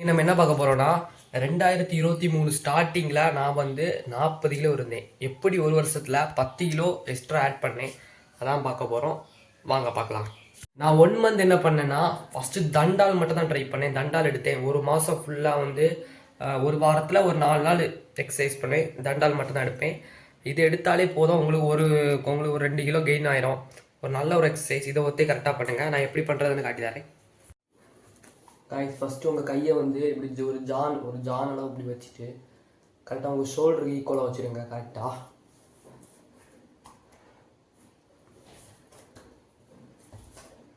இன்னைக்கு நம்ம என்ன பார்க்க போகிறோன்னா ரெண்டாயிரத்தி இருபத்தி மூணு ஸ்டார்டிங்கில் நான் வந்து நாற்பது கிலோ இருந்தேன். எப்படி ஒரு வருஷத்தில் பத்து கிலோ எக்ஸ்ட்ரா ஆட் பண்ணேன் அதான் பார்க்க போகிறோம் வாங்க பார்க்கலாம். நான் ஒன் மந்த் என்ன பண்ணேன்னா ஃபஸ்ட்டு தண்டால் மட்டும் தான் ட்ரை பண்ணேன். தண்டால் எடுத்தேன். ஒரு மாதம் ஃபுல்லாக வந்து ஒரு வாரத்தில் ஒரு நாலு நாள் எக்ஸசைஸ் பண்ணேன். தண்டால் மட்டும் தான் எடுப்பேன். இது எடுத்தாலே போதும். உங்களுக்கு ஒரு உங்களுக்கு ஒரு ரெண்டு கிலோ கெயின் ஆயிரும். ஒரு நல்ல ஒரு எக்ஸசைஸ் இதை ஒத்தே கரெக்டாக பண்ணுங்கள் நான் எப்படி பண்ணுறதுன்னு காட்டி தரேன் காய்ஸ் ஃபஸ்ட்டு உங்கள் கையை வந்து இப்படி ஒரு ஜான் ஒரு ஜான் அளவு இப்படி வச்சுட்டு கரெக்டாக உங்கள் ஷோல்டருக்கு ஈக்குவலாக வச்சுருங்க கரெக்டாக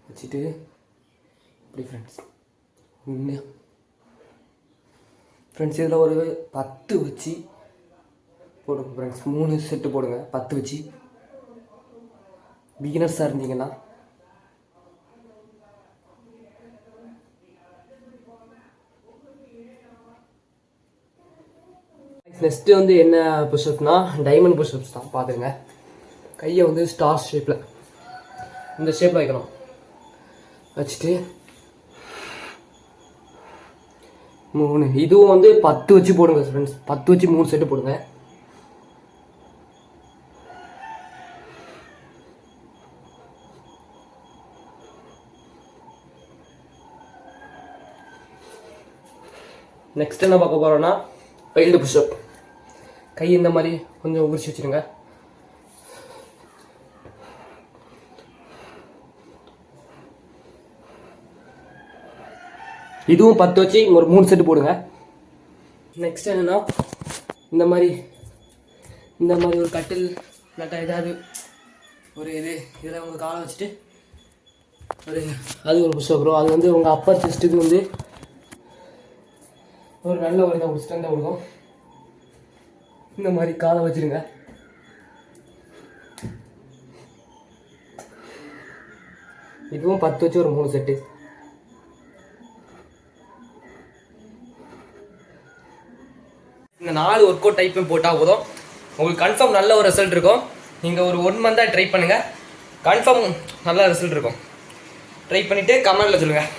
வச்சுட்டு இப்படி ஃப்ரெண்ட்ஸ் ஒன்று ஃப்ரெண்ட்ஸ் இதில் ஒரு பத்து வச்சு போடுங்க ஃப்ரெண்ட்ஸ் மூணு செட்டு போடுங்க பத்து வச்சு. பிகினர்ஸாக இருந்தீங்கன்னா நெக்ஸ்ட்டு வந்து என்ன புஷ்அப்னா டைமண்ட் புஷ்அப்ஸ் தான் பார்த்துங்க கையை வந்து ஸ்டார் ஷேப்பில் இந்த ஷேப்பில் வைக்கணும். வச்சுட்டு மூணு இதுவும் வந்து பத்து வச்சு போடுங்க ஃப்ரெண்ட்ஸ் பத்து வச்சு மூணு செட்டு போடுங்க. நெக்ஸ்ட் என்ன பார்க்க போகிறோன்னா பெயில்டு புஷ்அப் கை இந்த மாதிரி கொஞ்சம் உரிச்சு வச்சிருங்க. இதுவும் பத்து வச்சு ஒரு மூணு செட்டு போடுங்க. நெக்ஸ்ட் என்னென்னா இந்த மாதிரி இந்த மாதிரி ஒரு கட்டில் இல்லாட்டா ஏதாவது ஒரு இது இதில் உங்கள் காலை வச்சுட்டு ஒரு அது ஒரு புஷ்அப் ப்ரோ அது வந்து உங்கள் அப்பர் செஸ்ட்டுக்கு வந்து ஒரு நல்ல ஒரு இதை ஒரு தான் கொடுக்கும் இந்த மாதிரி காலை வச்சிருங்க. இதுவும் பத்து வச்சு ஒரு மூணு செட்டு இந்த நாலு ஒர்க் அவுட் டைப்பும் போட்டால் போதும். உங்களுக்கு கன்ஃபார்ம் நல்ல ஒரு ரிசல்ட் இருக்கும். நீங்கள் ஒரு ஒன் மந்தாக ட்ரை பண்ணுங்கள் கன்ஃபார்ம் நல்ல ரிசல்ட் இருக்கும். ட்ரை பண்ணிவிட்டு கமெண்டில் சொல்லுங்கள்